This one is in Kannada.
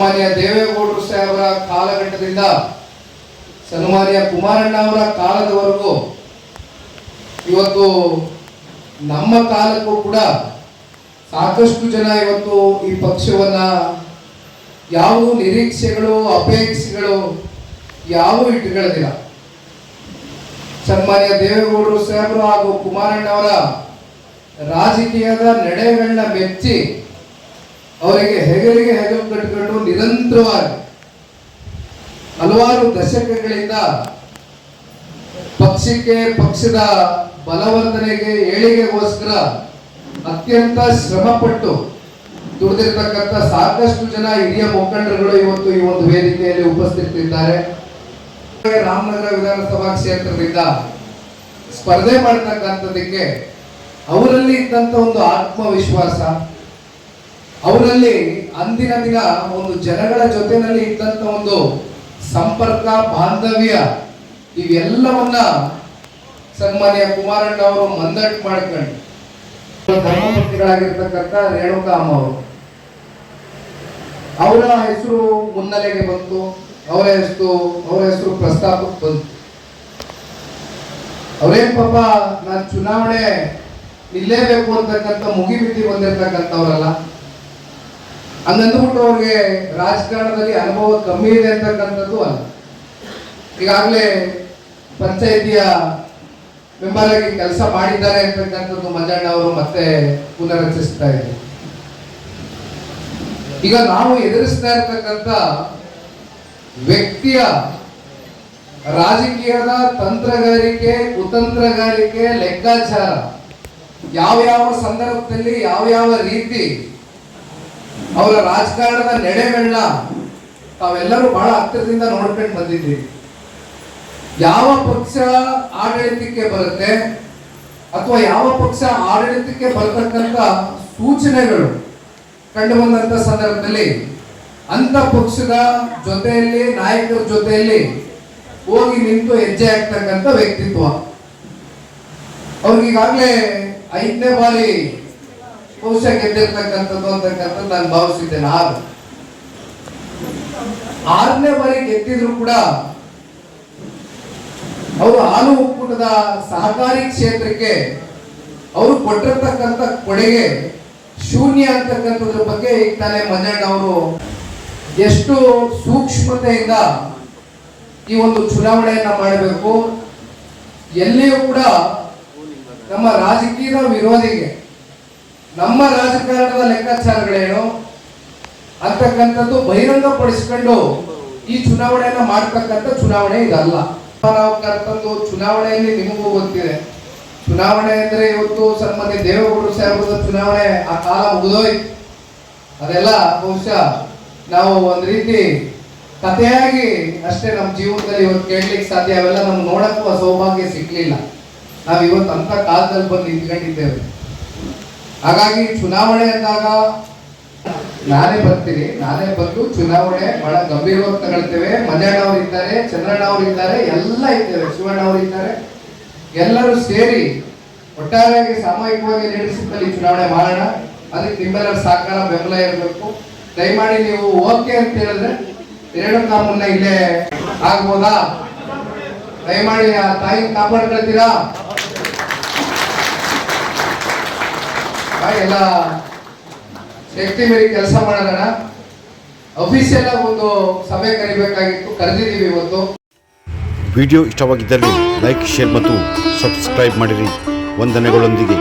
ಸನ್ಮಾನ್ಯ ದೇವೇಗೌಡರು ಸಾಹೇಬರ ಕಾಲಘಟ್ಟದಿಂದ ಸನ್ಮಾನ್ಯ ಕುಮಾರಣ್ಣ ಅವರ ಕಾಲದವರೆಗೂ ಇವತ್ತು ನಮ್ಮ ಕಾಲಕ್ಕೂ ಕೂಡ ಸಾಕಷ್ಟು ಜನ ಇವತ್ತು ಈ ಪಕ್ಷವನ್ನ ಯಾವ ನಿರೀಕ್ಷೆಗಳು, ಅಪೇಕ್ಷೆಗಳು ಯಾವ ಇಟ್ಟುಕೊಳ್ಳದಿಲ್ಲ ಸನ್ಮಾನ್ಯ ದೇವೇಗೌಡರು ಸಾಹೇಬರು ಹಾಗೂ ಕುಮಾರಣ್ಣ ಅವರ ರಾಜಕೀಯದ ನಡೆಗಳನ್ನ ಮೆಚ್ಚಿ ಅವರಿಗೆ ಹೆಗಲಿಗೆ ಹೆಗಲು ಕಟ್ಟಿಕೊಂಡು ನಿರಂತರವಾಗಿ ಹಲವಾರು ದಶಕಗಳಿಂದ ಪಕ್ಷಕ್ಕೆ ಪಕ್ಷದ ಬಲವರ್ಧನೆಗೆ, ಏಳಿಗೆಗೋಸ್ಕರ ಅತ್ಯಂತ ಶ್ರಮಪಟ್ಟು ದುಡಿದಿರ್ತಕ್ಕಂಥ ಸಾಕಷ್ಟು ಜನ ಹಿರಿಯ ಮುಖಂಡರುಗಳು ಇವತ್ತು ಈ ಒಂದು ವೇದಿಕೆಯಲ್ಲಿ ಉಪಸ್ಥಿತರಿದ್ದಾರೆ. ರಾಮನಗರ ವಿಧಾನಸಭಾ ಕ್ಷೇತ್ರದಿಂದ ಸ್ಪರ್ಧೆ ಮಾಡ್ತಕ್ಕಂಥದಕ್ಕೆ ಅವರಲ್ಲಿ ಇದ್ದಂಥ ಒಂದು ಆತ್ಮವಿಶ್ವಾಸ ಅವರಲ್ಲಿ ಅಂದಿನ ದಿನ ಒಂದು ಜನಗಳ ಜೊತೆನಲ್ಲಿ ಇದ್ದಂತ ಒಂದು ಸಂಪರ್ಕ, ಬಾಂಧವ್ಯ, ಇವೆಲ್ಲವನ್ನ ಸನ್ಮಾನ್ಯ ಕುಮಾರಣ್ಣ ಅವರು ಮಂದಟ್ ಮಾಡ್ಕೊಂಡು ಧರ್ಮಪತ್ನಿಗಳಾಗಿರ್ತಕ್ಕಂಥ ರೇಣುಕಾ ಅಮ್ಮ ಅವರು. ಅವರ ಹೆಸರು ಮುನ್ನೆಲೆಗೆ ಬಂತು, ಅವರ ಹೆಸರು ಅವರ ಹೆಸರು ಪ್ರಸ್ತಾಪಕ್ಕೆ ಬಂತು. ಅವರೇನ್ ಪಾಪ, ನಾನು ಚುನಾವಣೆ ನಿಲ್ಲೇಬೇಕು ಅಂತಕ್ಕಂಥ ಮುಗಿಬಿಟ್ಟಿ ಬಂದಿರ್ತಕ್ಕಂಥವ್ರಲ್ಲ. ಹಂಗಂದ್ಬಿಟ್ಟು ಅವ್ರಿಗೆ ರಾಜಕಾರಣದಲ್ಲಿ ಅನುಭವ ಕಮ್ಮಿ ಇದೆ ಅಂತಕ್ಕಂಥದ್ದು ಅಲ್ಲ. ಈಗಾಗಲೇ ಪಂಚಾಯಿತಿಯ ಮೆಂಬರ್ ಆಗಿ ಕೆಲಸ ಮಾಡಿದ್ದಾರೆ ಅಂತಕ್ಕಂಥದ್ದು ಮಜಣ್ಣ ಅವರು ಮತ್ತೆ ಪುನರಚಿಸ್ತಾ ಇದ್ದಾರೆ. ಈಗ ನಾವು ಎದುರಿಸ್ತಾ ಇರ್ತಕ್ಕಂಥ ವ್ಯಕ್ತಿಯ ರಾಜಕೀಯದ ತಂತ್ರಗಾರಿಕೆ, ಕುತಂತ್ರಗಾರಿಕೆ, ಲೆಕ್ಕಾಚಾರ ಯಾವ ಯಾವ ಸಂದರ್ಭದಲ್ಲಿ ಯಾವ ಯಾವ ರೀತಿ ಅವರ ರಾಜಕಾರಣದ ನಡೆಗಳನ್ನ ತಾವೆಲ್ಲರೂ ಬಹಳ ಹತ್ತಿರದಿಂದ ನೋಡ್ಕೊಂಡು ಬಂದಿದ್ದೀವಿ ಯಾವ ಪಕ್ಷ ಆಡಳಿತಕ್ಕೆ ಬರುತ್ತೆ ಅಥವಾ ಯಾವ ಪಕ್ಷ ಆಡಳಿತಕ್ಕೆ ಬರತಕ್ಕಂತ ಸೂಚನೆಗಳು ಕಂಡು ಬಂದಂತ ಸಂದರ್ಭದಲ್ಲಿ ಅಂತ ಪಕ್ಷದ ಜೊತೆಯಲ್ಲಿ, ನಾಯಕರ ಜೊತೆಯಲ್ಲಿ ಹೋಗಿ ನಿಂತು ಹೆಜ್ಜೆ ಆಗ್ತಕ್ಕಂಥ ವ್ಯಕ್ತಿತ್ವ. ಅವ್ರಿಗೀಗಾಗಲೇ ಐದನೇ ಬಾರಿ ಬಹುಶಃ ಗೆದ್ದಿರ್ತಕ್ಕಂಥದ್ದು ಅಂತಕ್ಕಂಥದ್ದು ನಾನು ಭಾವಿಸಿದ್ದೇನೆ ಆರು. ಆರನೇ ಬಾರಿ ಗೆದ್ದಿದ್ರು ಕೂಡ ಅವರು ಹಾಲು ಒಕ್ಕೂಟದ ಸಹಕಾರಿ ಕ್ಷೇತ್ರಕ್ಕೆ ಅವರು ಕೊಟ್ಟಿರ್ತಕ್ಕಂಥ ಕೊಡುಗೆ ಶೂನ್ಯ ಅಂತಕ್ಕಂಥದ್ರ ಬಗ್ಗೆ ಈಗ ತಾನೇ ಮಂಜಣ್ಣ ಅವರು ಎಷ್ಟು ಸೂಕ್ಷ್ಮತೆಯಿಂದ ಈ ಒಂದು ಚುನಾವಣೆಯನ್ನ ಮಾಡಬೇಕು, ಎಲ್ಲಿಯೂ ಕೂಡ ನಮ್ಮ ರಾಜಕೀಯದ ವಿರೋಧಿಗೆ ನಮ್ಮ ರಾಜಕಾರಣದ ಲೆಕ್ಕಾಚಾರಗಳೇನು? ಅಂತಕ್ಕಂಥದ್ದು ಬಹಿರಂಗಪಡಿಸ್ಕೊಂಡು ಈ ಚುನಾವಣೆಯನ್ನು ಮಾಡ್ತಕ್ಕಂಥ ಚುನಾವಣೆ ಇದಲ್ಲ. ನಾವು ಕರ್ತಂದು ಚುನಾವಣೆಯಲ್ಲಿ ನಿಮಗೂ ಗೊತ್ತಿದೆ. ಚುನಾವಣೆ ಅಂದ್ರೆ ಇವತ್ತು ಸನ್ಮಾನ್ಯ ದೇವೇಗೌಡರು ಸಾಹೇಬರ ಚುನಾವಣೆ ಆ ಕಾಲ ಮುಗಿದೋಯ್ತು. ಅದೆಲ್ಲ ಬಹುಶಃ ನಾವು ಒಂದ್ ರೀತಿ ಕಥೆಯಾಗಿ ಅಷ್ಟೇ ನಮ್ಮ ಜೀವನದಲ್ಲಿ ಇವತ್ತು ಕೇಳಲಿಕ್ಕೆ ಸಾಧ್ಯ. ಅವೆಲ್ಲ ನಮ್ಗೆ ನೋಡಕ್ಕೂ ಸೌಭಾಗ್ಯ ಸಿಗ್ಲಿಲ್ಲ. ನಾವು ಇವತ್ತು ಅಂತ ಕಾಲದಲ್ಲಿ ಬಂದು ನಿಂತ್ಕೊಂಡಿದ್ದೇವೆ. ಹಾಗಾಗಿ ಚುನಾವಣೆ ಅಂದಾಗ ನಾನೇ ಬರ್ತೀನಿ, ನಾನೇ ಬಂದು ಚುನಾವಣೆ ಬಹಳ ಗಂಭೀರವಾಗಿ ತಗೊಳ್ತೇವೆ. ಮಂಜಣ್ಣ ಅವರು ಇದ್ದಾರೆ, ಚಂದ್ರಣ್ಣ ಅವರು ಇದ್ದಾರೆ, ಎಲ್ಲ ಇದ್ದೇವೆ ಶಿವಣ್ಣ ಅವರು ಇದ್ದಾರೆ. ಎಲ್ಲರೂ ಸೇರಿ ಒಟ್ಟಾರೆಯಾಗಿ ಸಾಮೂಹಿಕವಾಗಿ ನಡೆಸುತ್ತಲ್ಲಿ ಚುನಾವಣೆ ಮಾಡೋಣ. ಅದಕ್ಕೆ ನಿಮ್ಮೆಲ್ಲರ ಸಹಕಾರ, ಬೆಂಬಲ ಇರಬೇಕು. ದಯಮಾಡಿ ನೀವು ಓಕೆ ಅಂತ ಹೇಳಿದ್ರೆ ಎರಡು ಕಾಮನ್ನ ಇಲ್ಲೇ ಆಗ್ಬೋದಾ? ದಯಮಾಡಿ ಆ ತಾಯಿ ಕಾಪಾಡ್ಕೊಳ್ತೀರಾ? ಎಲ್ಲ ಶಕ್ತಿ ಮೇಲೆ ಕೆಲಸ ಮಾಡೋಣ ಅಫಿಷಿಯಲ್ ಒಂದು ಸಭೆ ಕರಿಬೇಕಾಗಿತ್ತು, ಕರೆದಿದ್ದೀವಿ ಇವತ್ತು. ವಿಡಿಯೋ ಇಷ್ಟವಾಗಿದ್ದಲ್ಲಿ ಲೈಕ್, ಶೇರ್ ಮತ್ತು ಸಬ್ಸ್ಕ್ರೈಬ್ ಮಾಡಿರಿ. ವಂದನೆಗಳೊಂದಿಗೆ.